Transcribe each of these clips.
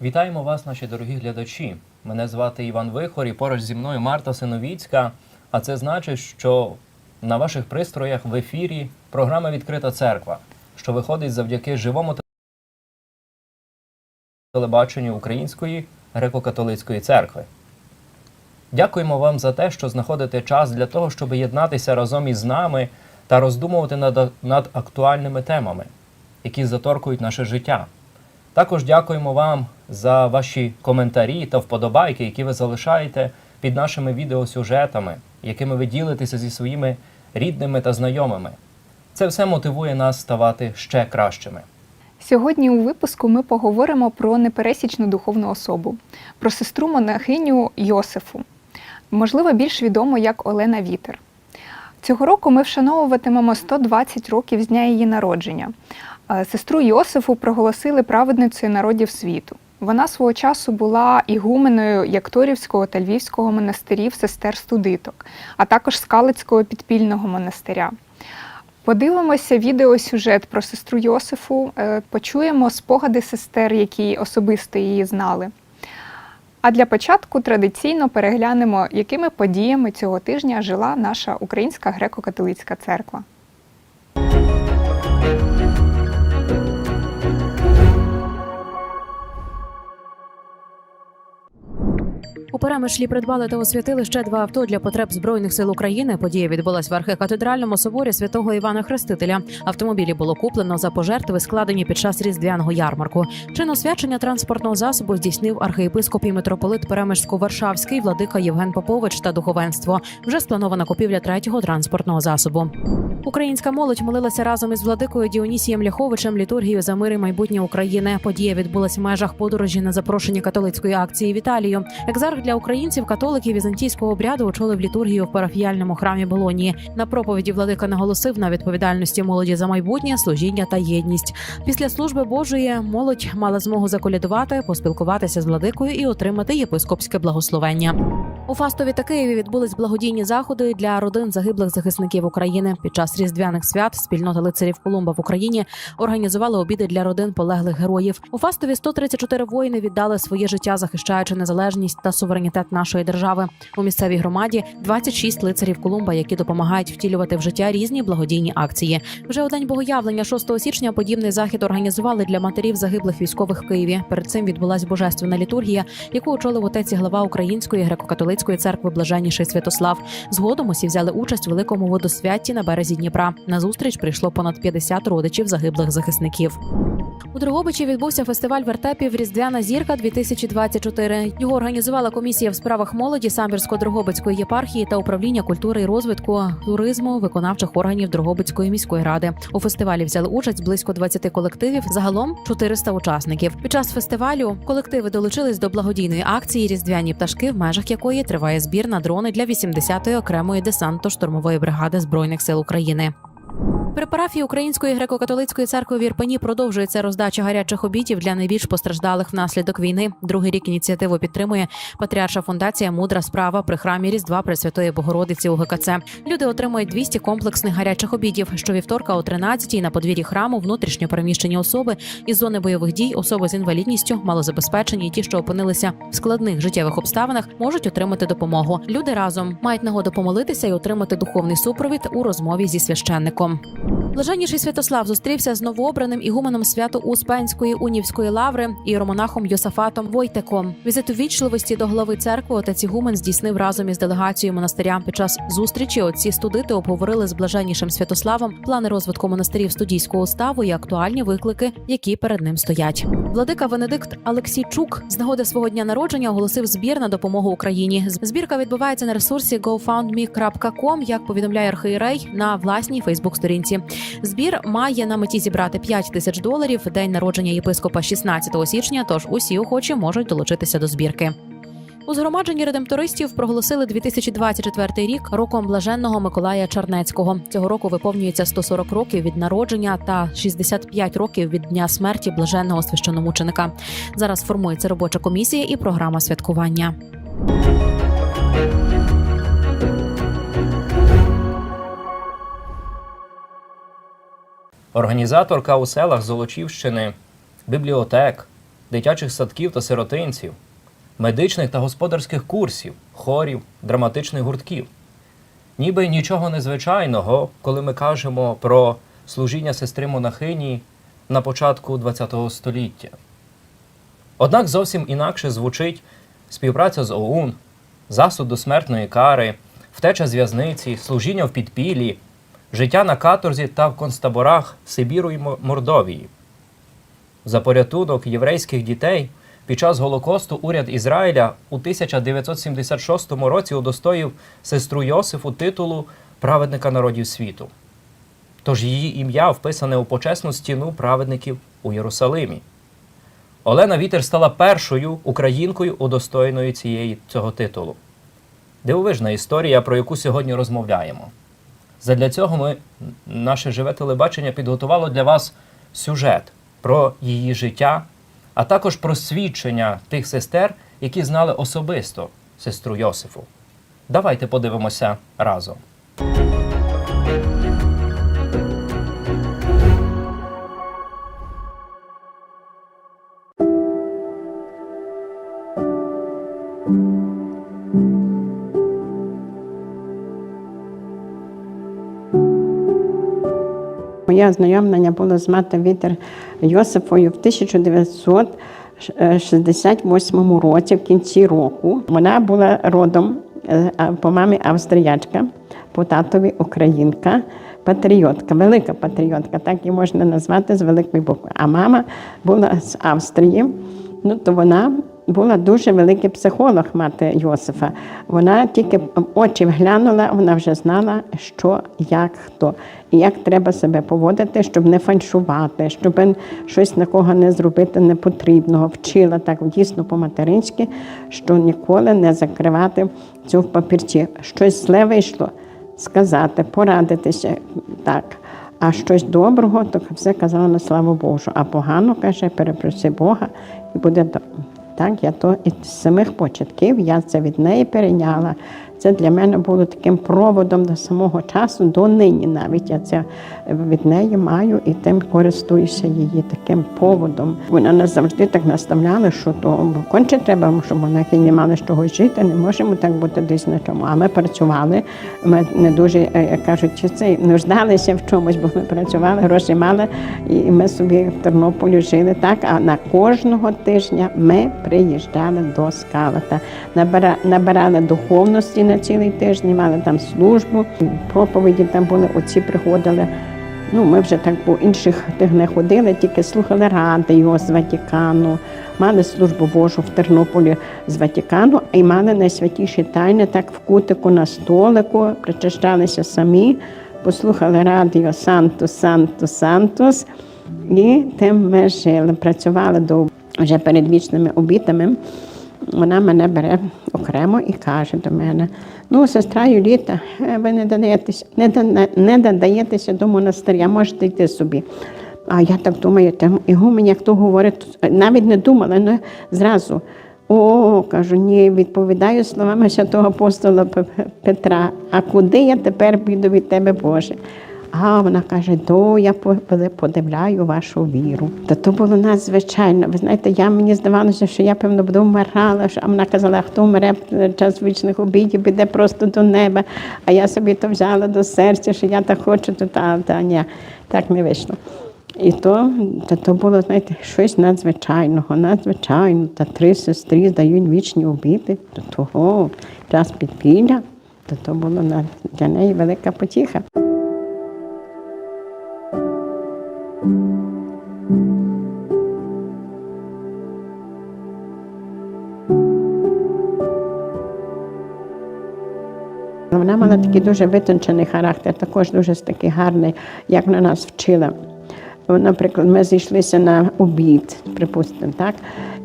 Вітаємо вас, наші дорогі глядачі. Мене звати Іван Вихор і поруч зі мною Марта Синовіцька. А це значить, що на ваших пристроях в ефірі програма Відкрита церква, що виходить завдяки живому телебаченню Української греко-католицької церкви. Дякуємо вам за те, що знаходите час для того, щоб єднатися разом із нами та роздумувати над, над актуальними темами, які заторкують наше життя. Також дякуємо вам за ваші коментарі та вподобайки, які ви залишаєте під нашими відеосюжетами, якими ви ділитеся зі своїми рідними та знайомими. Це все мотивує нас ставати ще кращими. Сьогодні у випуску ми поговоримо про непересічну духовну особу, про сестру монахиню Йосифу, можливо, більш відому як Олена Вітер. Цього року ми вшановуватимемо 120 років з дня її народження. Е, Сестру Йосифу проголосили праведницею народів світу. Вона свого часу була ігуменою Якторівського та Львівського монастирів сестер студиток, а також Скалицького підпільного монастиря. Подивимося відеосюжет про сестру Йосифу, е, почуємо спогади сестер, які особисто її знали. А для початку традиційно переглянемо, якими подіями цього тижня жила наша Українська греко-католицька церква. У перемишлі придбали та освятили ще два авто для потреб збройних сил України. Подія відбулась в архикатедральному соборі святого Івана Хрестителя. Автомобілі було куплено за пожертви, складені під час різдвяного ярмарку. Чин освячення транспортного засобу здійснив архієпископ і митрополит Перемишсько-Варшавський, владика Євген Попович та духовенство. Вже спланована купівля третього транспортного засобу. Українська молодь молилася разом із владикою Діонісієм Ляховичем літургію за мир і майбутнє України. Подія відбулась в межах подорожі на запрошення католицької акції в Італію. Екзарх для українців, католиків візантійського обряду очолив літургію в парафіяльному храмі Болонії. На проповіді владика наголосив на відповідальності молоді за майбутнє, служіння та єдність. Після служби Божої молодь мала змогу заколядувати, поспілкуватися з владикою і отримати єпископське благословення. У Фастові та Києві відбулись благодійні заходи для родин загиблих захисників України. Під час різдвяних свят спільнота лицарів Колумба в Україні організувала обіди для родин полеглих героїв. У Фастові 134 воїни віддали своє життя, захищаючи незалежність та суверенітет нашої держави. У місцевій громаді 26 лицарів Колумба, які допомагають втілювати в життя різні благодійні акції. Вже у день богоявлення 6 січня подібний захід організували для матерів загиблих військових в Києві. Перед цим відбулась божественна літургія, яку очолив отець і глава Української греко-католицької церкви Блаженніший Святослав. Згодом усі взяли участь у великому водосвятті на березі Дніпра. На зустріч прийшло понад 50 родичів загиблих захисників. У Дрогобичі відбувся фестиваль вертепів Різдвяна зірка 2024 Його організувала комісія в справах молоді Самбірсько-Дрогобицької єпархії та управління культури і розвитку туризму виконавчих органів Дрогобицької міської ради. У фестивалі взяли участь близько 20 колективів, загалом 400 учасників. Під час фестивалю колективи долучились до благодійної акції Різдвяні пташки, в межах якої триває збір на дрони для 80-ї окремої десантно-штурмової бригади збройних сил України. При парафії Української греко-католицької церкви в Ірпені продовжується роздача гарячих обідів для найбільш постраждалих внаслідок війни. Другий рік ініціативу підтримує Патріарша фундація Мудра справа при храмі Різдва Пресвятої Богородиці у ГКЦ. Люди отримують 200 комплексних гарячих обідів. Щовівторка о 13-й на подвір'ї храму внутрішньо переміщені особи із зони бойових дій, особи з інвалідністю, малозабезпечені і ті, що опинилися в складних життєвих обставинах, можуть отримати допомогу. Люди разом мають нагоду помолитися і отримати духовний супровід у розмові зі священником. Блаженніший Святослав зустрівся з новообраним ігуменом свято Успенської унівської лаври іеромонахом Йосафатом Войтеком. Візит увічливості до голови церкви отець ігумен здійснив разом із делегацією монастиря. Під час зустрічі отці студити обговорили з блаженнішим Святославом плани розвитку монастирів студійського уставу і актуальні виклики, які перед ним стоять. Владика Венедикт Алексійчук з нагоди свого дня народження оголосив збір на допомогу Україні. Збірка відбувається на ресурсі gofundme.com, як повідомляє архієрей на власній Фейсбук-сторінці. Збір має на меті зібрати 5 тисяч доларів. День народження єпископа 16 січня. Тож усі охочі можуть долучитися до збірки. У згромадженні редемтористів проголосили 2024 рік роком блаженного Миколая Чернецького. Цього року виповнюється 140 років від народження та 65 років від дня смерті блаженного священомученика. Зараз формується робоча комісія і програма святкування. Організаторка у селах Золочівщини, бібліотек, дитячих садків та сиротинців, медичних та господарських курсів, хорів, драматичних гуртків. Ніби нічого незвичайного, коли ми кажемо про служіння сестри монахині на початку ХХ століття. Однак зовсім інакше звучить співпраця з ОУН, засуд до смертної кари, втеча з в'язниці, служіння в підпіллі, життя на каторзі та в концтаборах Сибіру і Мордовії. За порятунок єврейських дітей під час Голокосту уряд Ізраїля у 1976 році удостоїв сестру Йосифу титулу праведника народів світу. Тож її ім'я вписане у почесну стіну праведників у Єрусалимі. Олена Вітер стала першою українкою, удостоєною цієї цього титулу. Дивовижна історія, про яку сьогодні розмовляємо. Задля цього ми, наше живе телебачення, підготувало для вас сюжет про її життя, а також про свідчення тих сестер, які знали особисто сестру Йосифу. Давайте подивимося разом. Моє ознайомлення було з мати Вітер Йосифою в 1968 році, в кінці року. Вона була родом е, по мамі австріячка, по татові українка, патріотка, велика патріотка, так її можна назвати з великої букви. А мама була з Австрії, ну то вона була дуже великий психолог мати Йосифа. Вона тільки в очі вглянула, вона вже знала, що, як, хто, і як треба себе поводити, щоб не фальшувати, щоб щось на кого не зробити непотрібного. Вчила так дійсно по-материнськи, що ніколи не закривати цю в папірці. Щось зле вийшло, сказати, порадитися так. А щось доброго, то все казала на славу Божу. А погано каже, перепроси Бога і буде добре. Так, я то із самих початків я це від неї перейняла. Це для мене було таким проводом до самого часу, до нині навіть я це від неї маю і тим користуюся її таким поводом. Вона нас завжди так наставляла, що то конче треба, щоб монахи не мали з чогось жити, не можемо так бути десь на чому. А ми працювали, ми не дуже, е, як кажуть, чи це нуждалися в чомусь, бо ми працювали, гроші мали, і ми собі в Тернополі жили так. А на кожного тижня ми приїжджали до скалата, набира- набирали духовності на цілий тиждень, мали там службу, проповіді там були, оці приходили. Ну, ми вже так по інших тих не ходили, тільки слухали радіо з Ватикану, мали службу Божу в Тернополі з Ватикану і мали найсвятіші тайни так в кутику на столику, причащалися самі, послухали радіо Сантус, Сантус, Сантус. І тим ми жили, працювали до вже перед вічними обітами. Вона мене бере окремо і каже до мене: ну, сестра Юліта, ви не даєтеся, не, да- не додаєтеся до монастиря, можете йти собі. А я так думаю, там ігумен, як то говорить, навіть не думала, але зразу. О, кажу, ні, відповідаю словами святого апостола Петра. А куди я тепер піду від тебе, Боже? А вона каже, то я подивляю вашу віру. Та то було надзвичайно. Ви знаєте, я мені здавалося, що я певно буду вмирала. А вона казала, хто вмре час вічних обідів, піде просто до неба. А я собі то взяла до серця, що я так хочу, то та, та ні, так не вийшло. І то, та то було, знаєте, щось надзвичайного, надзвичайно. Та три сестри дають вічні обіди до того час підпілля, то то було для неї велика потіха. Вона мала такий дуже витончений характер, також дуже такий гарний, як вона нас вчила. Наприклад, ми зійшлися на обід, припустимо, так?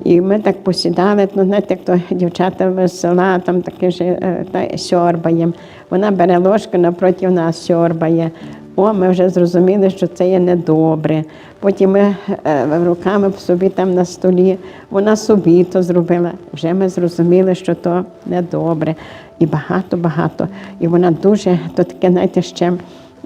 І ми так посідали, ну, знаєте, як то дівчата з села, там таке ж е, та, сьорбає. Вона бере ложку напроти нас сьорбає. О, ми вже зрозуміли, що це є недобре. Потім ми е, руками в собі там на столі, вона собі то зробила. Вже ми зрозуміли, що то недобре. І багато-багато. І вона дуже, то таке, знаєте, ще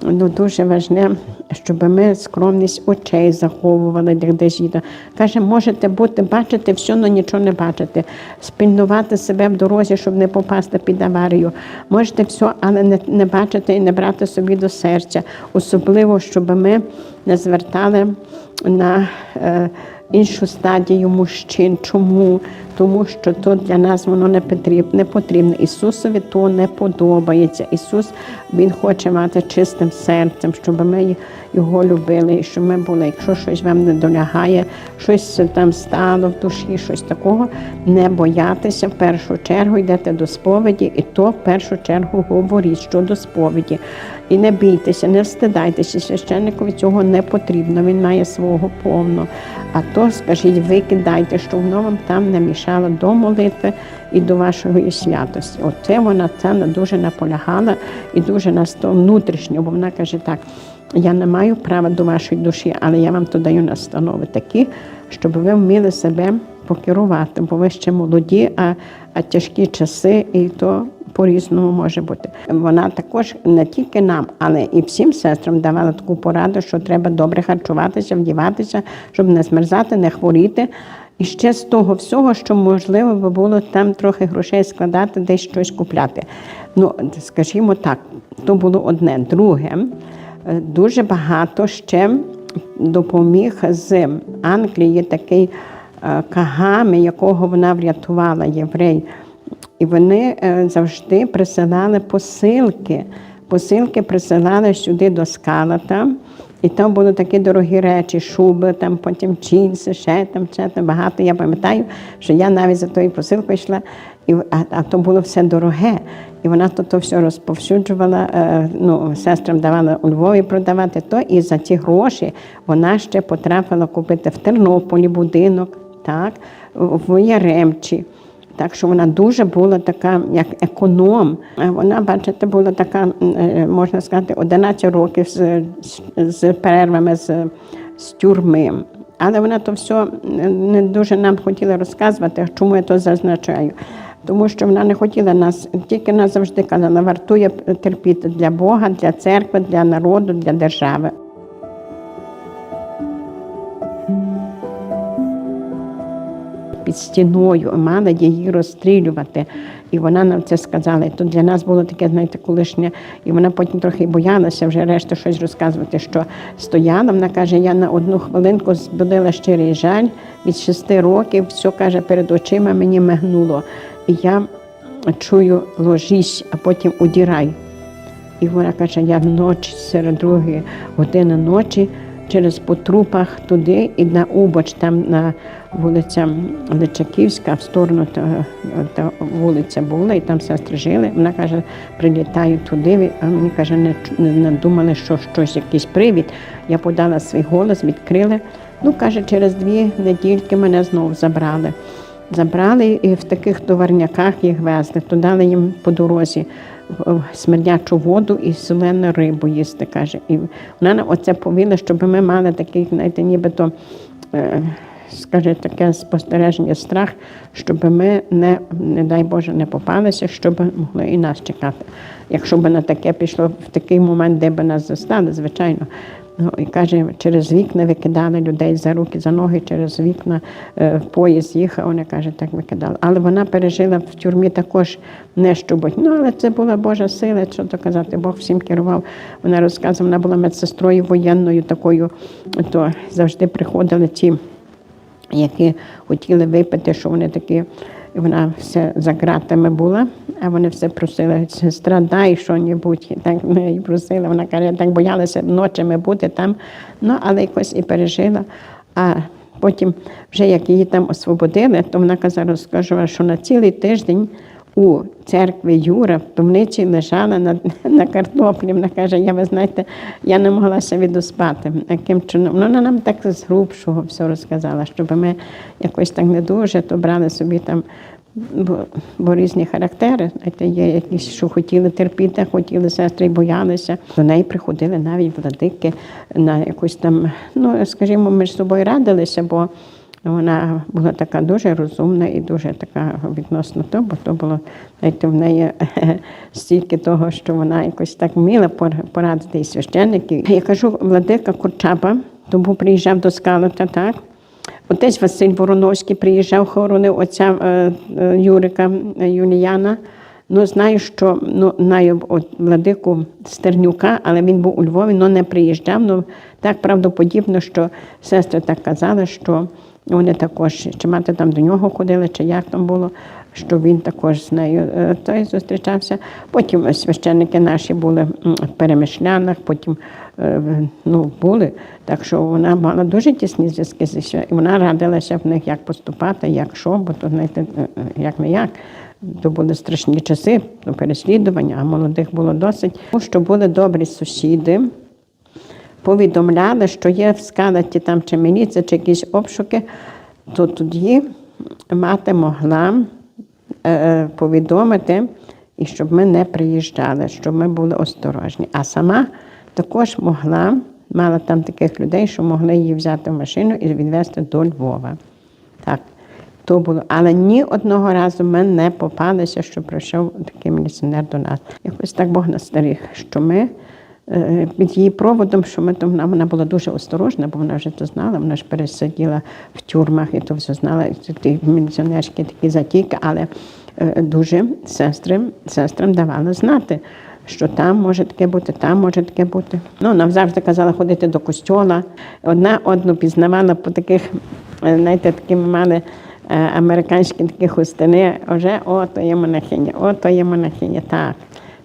ну, дуже важне, щоб ми скромність очей заховували, де десь їде. Каже, можете бути, бачити все, але нічого не бачити. Спільнувати себе в дорозі, щоб не попасти під аварію. Можете все, але не, не бачити і не брати собі до серця. Особливо, щоб ми не звертали на е, іншу стадію мужчин. Чому? Тому що то для нас воно не потрібно. Не потрібно. Ісусові то не подобається. Ісус Він хоче мати чистим серцем, щоб ми його любили, щоб ми були. Якщо щось вам не долягає, щось там стало в душі, щось такого, не боятися. В першу чергу йдете до сповіді, і то в першу чергу говоріть щодо сповіді. І не бійтеся, не встидайтеся. Священникові цього не потрібно. Він має свого повно. А то скажіть, викидайте, що воно вам там не мішало до і до вашої святості. Оце вона це дуже наполягала і дуже нас то внутрішньо, бо вона каже так. Я не маю права до вашої душі, але я вам то даю настанови такі, щоб ви вміли себе покерувати, бо ви ще молоді, а, а тяжкі часи, і то по-різному може бути. Вона також не тільки нам, але і всім сестрам давала таку пораду, що треба добре харчуватися, вдіватися, щоб не змерзати, не хворіти. І ще з того всього, що можливо би було там трохи грошей складати, десь щось купляти. Ну, скажімо так, то було одне. Друге, е, дуже багато ще допоміг з Англії такий е, Кагами, якого вона врятувала єврей. І вони е, завжди присилали посилки. Посилки присилали сюди до скалата. І там були такі дорогі речі, шуби, там потім джинси, ще там, ще там багато. Я пам'ятаю, що я навіть за тою посилкою йшла, і, а, а то було все дороге. І вона то, то все розповсюджувала, е, ну, сестрам давала у Львові продавати то, і за ті гроші вона ще потрапила купити в Тернополі будинок, так, в Яремчі. Так що вона дуже була така, як економ. Е, Вона, бачите, була така, е, можна сказати, 11 років з, з- перервами з, з тюрми. Але вона то все не дуже нам хотіла розказувати, чому я то зазначаю. Тому що вона не хотіла нас, тільки нас завжди казала, вартує терпіти для Бога, для церкви, для народу, для держави. Під стіною, мали її розстрілювати. І вона нам це сказала. І то для нас було таке, знаєте, колишнє. І вона потім трохи боялася вже решта щось розказувати, що стояла. Вона каже, я на одну хвилинку збудила щирий жаль від шести років, все каже, перед очима мені мигнуло. І я чую ложись, а потім удірай. І вона каже, я вночі серед другої години ночі через по трупах туди і на Убоч, там на вулиця Личаківська, в сторону та, та вулиця була, і там сестри жили. Вона каже, прилітаю туди. А мені каже, не, не, думали, що щось, якийсь привід. Я подала свій голос, відкрили. Ну, каже, через дві недільки мене знову забрали. Забрали і в таких товарняках їх везли, то дали їм по дорозі смердячу воду і солену рибу їсти, каже. І вона нам оце повіла, щоб ми мали такий, знаєте, нібито, е, скаже, таке спостереження, страх, щоб ми не, не дай Боже, не попалися, щоб могли і нас чекати. Якщо б на таке пішло в такий момент, де б нас застали, звичайно. Ну, і каже, через вікна викидали людей за руки, за ноги, через вікна е, поїзд їхав, вона каже, так викидали. Але вона пережила в тюрмі також не щобуть. Ну, але це була Божа сила, що то казати, Бог всім керував. Вона розказувала, вона була медсестрою воєнною такою, то завжди приходили ті які хотіли випити, що вони такі, вона все за ґратами була, а вони все просили, сестра, дай що-небудь. І так ми її просили. Вона каже, так боялася ночами бути там, ну, але якось і пережила. А потім, вже як її там освободили, то вона казала, розкажу, що на цілий тиждень у церкві Юра в тумниці лежала на, на картоплі. Вона каже, я ви знаєте, я не могла ще відоспати. Яким чином? Ну, вона нам так з грубшого все розказала, щоб ми якось так не дуже, то брали собі там. Бо, бо різні характери, знаєте, є якісь, що хотіли терпіти, хотіли сестри і боялися. До неї приходили навіть владики на якусь там, ну скажімо, між собою радилися, бо Вона була така дуже розумна і дуже така відносно того, бо то було знаєте, в неї стільки того, що вона якось так вміла порадити і священників. Я кажу, владика Курчаба, тому приїжджав до Скалата, так. Отець Василь Вороновський приїжджав, хоронив отця е, е, Юрика е, Юліяна. Ну, знаю, що ну, знаю владику Стернюка, але він був у Львові, але не приїжджав. Ну, так правдоподібно, що сестри так казали, що вони також, чи мати там до нього ходили, чи як там було, що він також з нею е, той зустрічався. Потім священники наші були в перемишлянах, потім е, ну, були. Так що вона мала дуже тісні зв'язки зі і вона радилася в них, як поступати, як що, бо то знаєте, е, як не як. То були страшні часи, то переслідування, а молодих було досить. Тому що були добрі сусіди, повідомляли, що є в скалаті там чи міліція, чи якісь обшуки, то тоді мати могла е, повідомити, і щоб ми не приїжджали, щоб ми були осторожні. А сама також могла, мала там таких людей, що могли її взяти в машину і відвезти до Львова. Так, то було. Але ні одного разу ми не попалися, що прийшов такий міліціонер до нас. Якось так Бог нас старих, що ми е, під її проводом, що ми там вона, була дуже осторожна, бо вона вже то знала, вона ж пересиділа в тюрмах і то все знала, ті міліціонерські такі затіки, але е, дуже сестри, сестрам давали знати. Що там може таке бути, там може таке бути. Ну, нам завжди казала ходити до костьола. Одна одну пізнавала по таких, е, знаєте, такі ми мали е, американські такі хустини. Вже о, то є монахиня, о, то є монахиня. Так.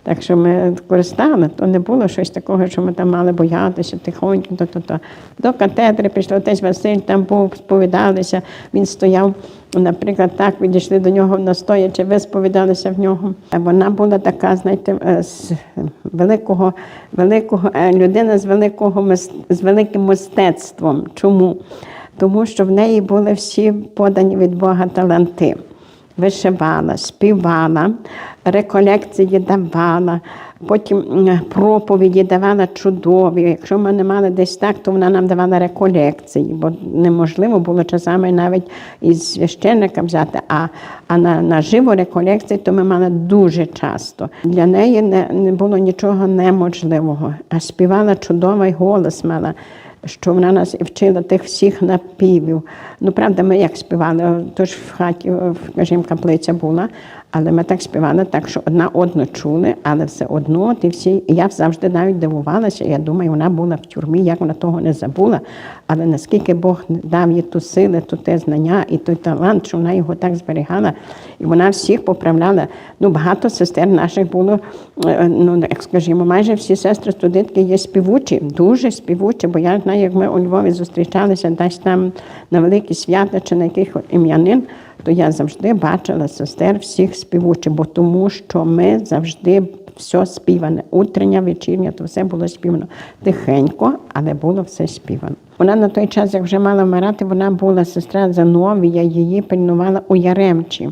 Так що ми користали, то не було щось такого, що ми там мали боятися тихонько. То, то, то. До катедри пішли, отець Василь там був, сповідалися. Він стояв, наприклад, так, відійшли до нього настоячи, ви сповідалися в нього. А Вона була така, знаєте, е, з великого, великого е, людина з великого з великим мистецтвом. Чому? Тому що в неї були всі подані від Бога таланти вишивала, співала, реколекції давала, потім проповіді давала чудові. Якщо ми не мали десь так, то вона нам давала реколекції, бо неможливо було часами навіть із священника взяти. А, а на, на живо реколекції то ми мали дуже часто. Для неї не, не було нічого неможливого. А співала чудовий голос мала що вона нас і вчила тих всіх напівів. Ну, правда, ми як співали, тож в хаті, в, скажімо, каплиця була, але ми так співали, так що одна одну чули, але все одно ті всі. Я завжди навіть дивувалася. Я думаю, вона була в тюрмі, як вона того не забула. Але наскільки Бог дав їй ту сили, ту те знання і той талант, що вона його так зберігала, і вона всіх поправляла. Ну, багато сестер наших було, е, ну як скажімо, майже всі сестри студентки є співучі, дуже співучі, бо я знаю, як ми у Львові зустрічалися десь там на великі свята чи на яких ім'янин, то я завжди бачила сестер всіх співучих, бо тому що ми завжди все співане. Утрення, вечірня, то все було співано тихенько, але було все співано. Вона на той час, як вже мала вмирати, вона була сестра Зановія, її пильнувала у Яремчі,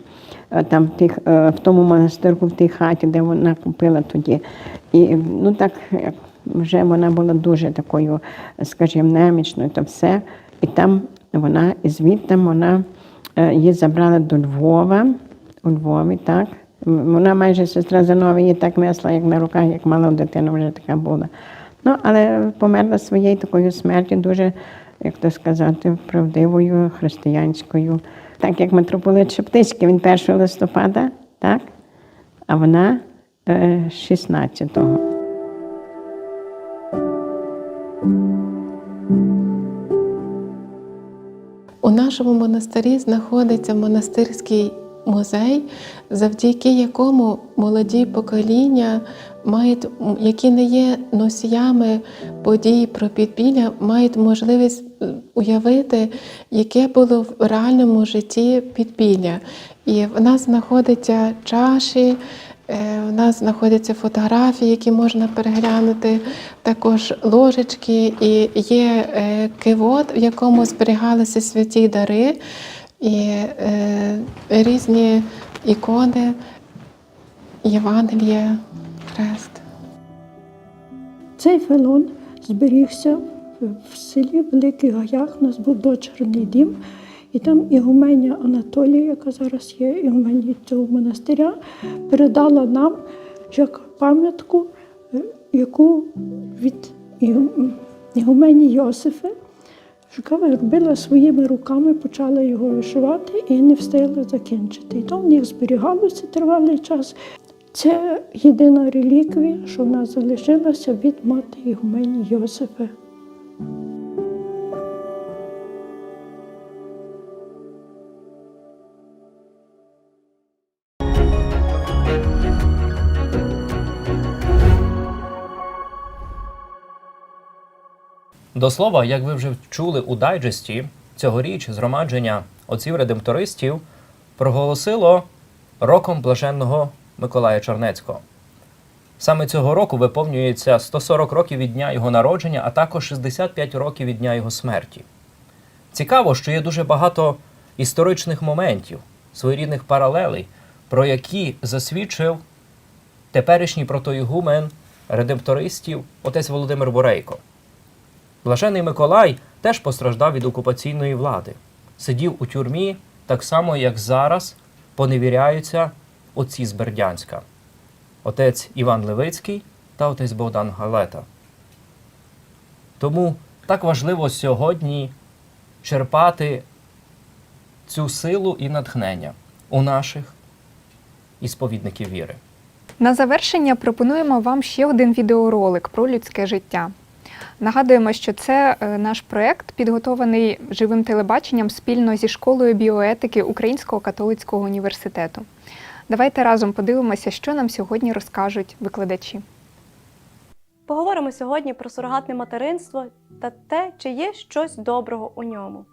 е, там в, тих, е, в тому монастирку, в тій хаті, де вона купила тоді. І ну так вже вона була дуже такою, скажімо, немічною, то все. І там вона, і звідти вона е, її забрали до Львова, у Львові, так. Вона майже сестра Занові її так несла, як на руках, як мала дитина вже така була. Ну, але померла своєю такою смертю, дуже, як то сказати, правдивою, християнською. Так як митрополит Шептицький, він 1 листопада, так? а вона е, 16-го. Нашому монастирі знаходиться монастирський музей, завдяки якому молоді покоління мають, які не є носіями подій про підпілля, мають можливість е, уявити, яке було в реальному житті підпілля. І в нас знаходяться чаші. Е, У нас знаходяться фотографії, які можна переглянути, також ложечки, і є е, кивот, в якому зберігалися святі дари і е, різні ікони, Євангелія, Хрест. Цей фелон зберігся в- в селі Великий Гаях. У нас був дочерний дім, І там ігуменя Анатолія, яка зараз є ігуменя цього монастиря, передала нам як пам'ятку, е, яку від ігумені Йосифи, яка робила своїми руками, почала його вишивати і не встигла закінчити. І то в них зберігалося тривалий час. Це єдина реліквія, що в нас залишилася від мати Ігумені Йосифи. До слова, як ви вже чули у дайджесті, цьогоріч згромадження отців редемтористів проголосило роком блаженного Миколая Чернецького. Саме цього року виповнюється 140 років від дня його народження, а також 65 років від дня його смерті. Цікаво, що є дуже багато історичних моментів, своєрідних паралелей, про які засвідчив теперішній протоігумен редемтористів отець Володимир Борейко. Блажений Миколай теж постраждав від окупаційної влади, сидів у тюрмі, так само, як зараз поневіряються отці з Бердянська, отець Іван Левицький та отець Богдан Галета. Тому так важливо сьогодні черпати цю силу і натхнення у наших ісповідників віри. На завершення пропонуємо вам ще один відеоролик про людське життя. Нагадуємо, що це е, наш проект, підготований живим телебаченням спільно зі школою біоетики Українського католицького університету. Давайте разом подивимося, що нам сьогодні розкажуть викладачі. Поговоримо сьогодні про сурогатне материнство та те, чи є щось доброго у ньому.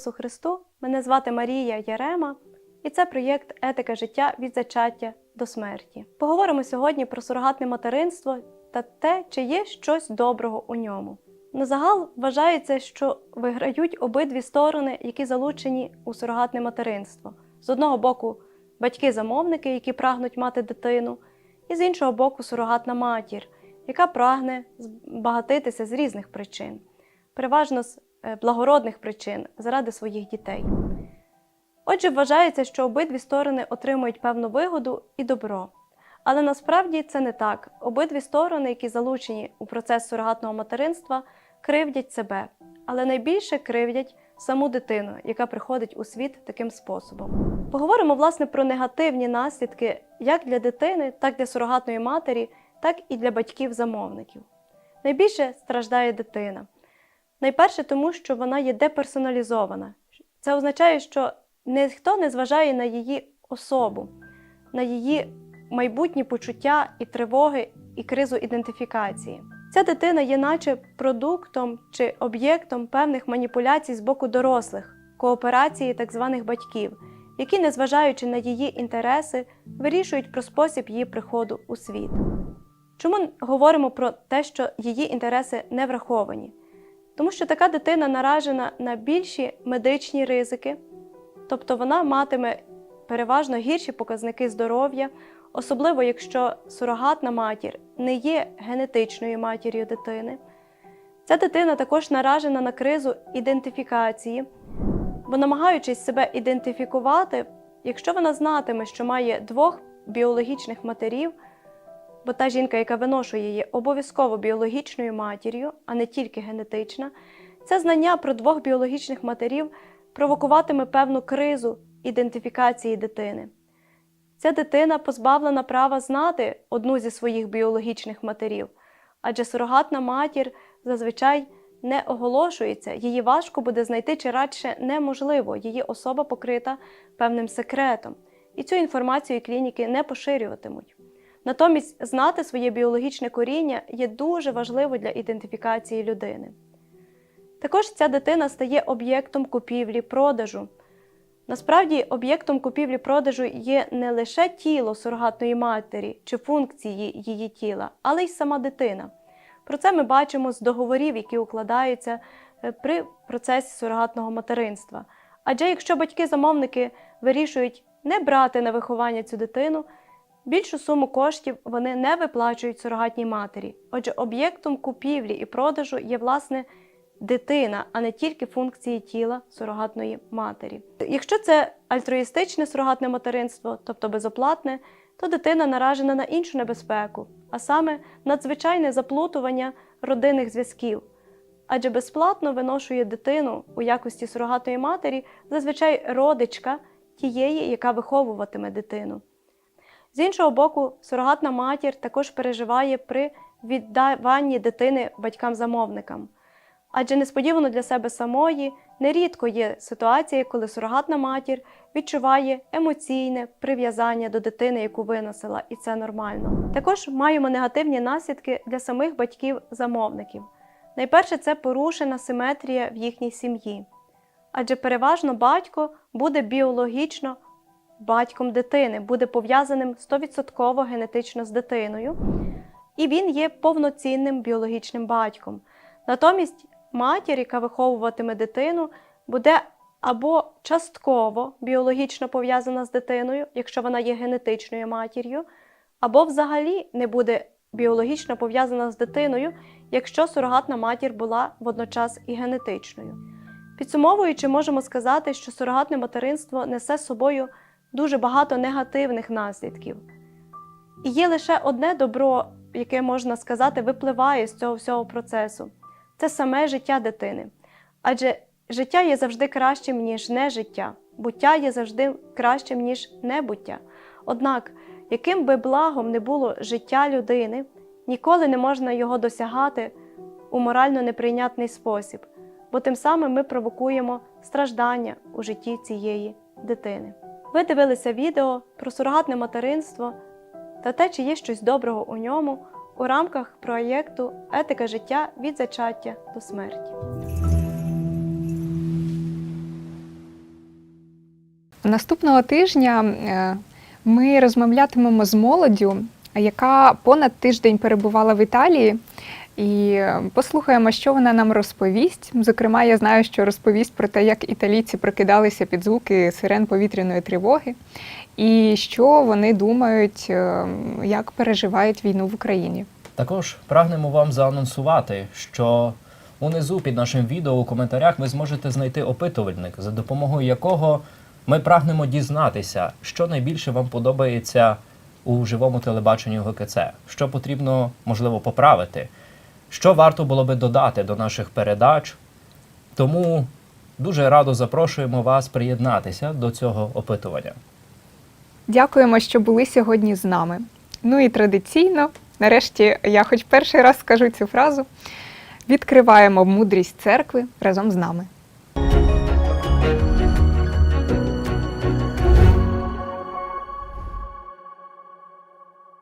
Ісусу Христу, мене звати Марія Ярема, і це проєкт Етика життя від зачаття до смерті. Поговоримо сьогодні про сурогатне материнство та те, чи є щось доброго у ньому. На загал вважається, що виграють обидві сторони, які залучені у сурогатне материнство. З одного боку, батьки-замовники, які прагнуть мати дитину, і з іншого боку, сурогатна матір, яка прагне збагатитися з різних причин, переважно з благородних причин заради своїх дітей. Отже, вважається, що обидві сторони отримують певну вигоду і добро. Але насправді це не так. Обидві сторони, які залучені у процес сурогатного материнства, кривдять себе, але найбільше кривдять саму дитину, яка приходить у світ таким способом. Поговоримо власне про негативні наслідки як для дитини, так і для сурогатної матері, так і для батьків-замовників. Найбільше страждає дитина. Найперше, тому що вона є деперсоналізована. Це означає, що ніхто не зважає на її особу, на її майбутні почуття і тривоги, і кризу ідентифікації. Ця дитина є наче продуктом чи об'єктом певних маніпуляцій з боку дорослих, кооперації так званих батьків, які, незважаючи на її інтереси, вирішують про спосіб її приходу у світ. Чому говоримо про те, що її інтереси не враховані? Тому що така дитина наражена на більші медичні ризики, тобто вона матиме переважно гірші показники здоров'я, особливо якщо сурогатна матір не є генетичною матір'ю дитини. Ця дитина також наражена на кризу ідентифікації, бо, намагаючись себе ідентифікувати, якщо вона знатиме, що має двох біологічних матерів, бо та жінка, яка виношує є обов'язково біологічною матір'ю, а не тільки генетична, це знання про двох біологічних матерів провокуватиме певну кризу ідентифікації дитини. Ця дитина позбавлена права знати одну зі своїх біологічних матерів, адже сурогатна матір зазвичай не оголошується, її важко буде знайти чи радше неможливо, її особа покрита певним секретом, і цю інформацію клініки не поширюватимуть. Натомість знати своє біологічне коріння є дуже важливо для ідентифікації людини. Також ця дитина стає об'єктом купівлі продажу. Насправді, об'єктом купівлі-продажу є не лише тіло сурогатної матері чи функції її тіла, але й сама дитина. Про це ми бачимо з договорів, які укладаються е, при процесі сурогатного материнства. Адже якщо батьки-замовники вирішують не брати на виховання цю дитину, більшу суму коштів вони не виплачують сурогатній матері. Отже, об'єктом купівлі і продажу є власне дитина, а не тільки функції тіла сурогатної матері. Якщо це альтруїстичне сурогатне материнство, тобто безоплатне, то дитина наражена на іншу небезпеку, а саме надзвичайне заплутування родинних зв'язків. Адже безплатно виношує дитину у якості сурогатної матері зазвичай родичка тієї, яка виховуватиме дитину. З іншого боку, сурогатна матір також переживає при віддаванні дитини батькам-замовникам. Адже несподівано для себе самої нерідко є ситуація, коли сурогатна матір відчуває емоційне прив'язання до дитини, яку виносила, і це нормально. Також маємо негативні наслідки для самих батьків-замовників. Найперше, це порушена симетрія в їхній сім'ї. Адже переважно батько буде біологічно батьком дитини, буде пов'язаним 100% генетично з дитиною, і він є повноцінним біологічним батьком. Натомість матір, яка виховуватиме дитину, буде або частково біологічно пов'язана з дитиною, якщо вона є генетичною матір'ю, або взагалі не буде біологічно пов'язана з дитиною, якщо сурогатна матір була водночас і генетичною. Підсумовуючи, можемо сказати, що сурогатне материнство несе з собою дуже багато негативних наслідків. І є лише одне добро, яке можна сказати, випливає з цього всього процесу це саме життя дитини. Адже життя є завжди кращим, ніж нежиття, буття є завжди кращим, ніж небуття. Однак, яким би благом не було життя людини, ніколи не можна його досягати у морально неприйнятний спосіб, бо тим самим ми провокуємо страждання у житті цієї дитини. Ви дивилися відео про сурогатне материнство та те, чи є щось доброго у ньому у рамках проєкту Етика життя від зачаття до смерті. Наступного тижня е, ми розмовлятимемо з молоддю, яка понад тиждень перебувала в Італії, і послухаємо, що вона нам розповість. Зокрема, я знаю, що розповість про те, як італійці прокидалися під звуки сирен повітряної тривоги, і що вони думають, е, як переживають війну в Україні. Також прагнемо вам заанонсувати, що унизу під нашим відео у коментарях ви зможете знайти опитувальник, за допомогою якого ми прагнемо дізнатися, що найбільше вам подобається у живому телебаченні ГКЦ, що потрібно, можливо, поправити, що варто було би додати до наших передач. Тому дуже радо запрошуємо вас приєднатися до цього опитування. Дякуємо, що були сьогодні з нами. Ну і традиційно, нарешті, я хоч перший раз скажу цю фразу: відкриваємо мудрість церкви разом з нами.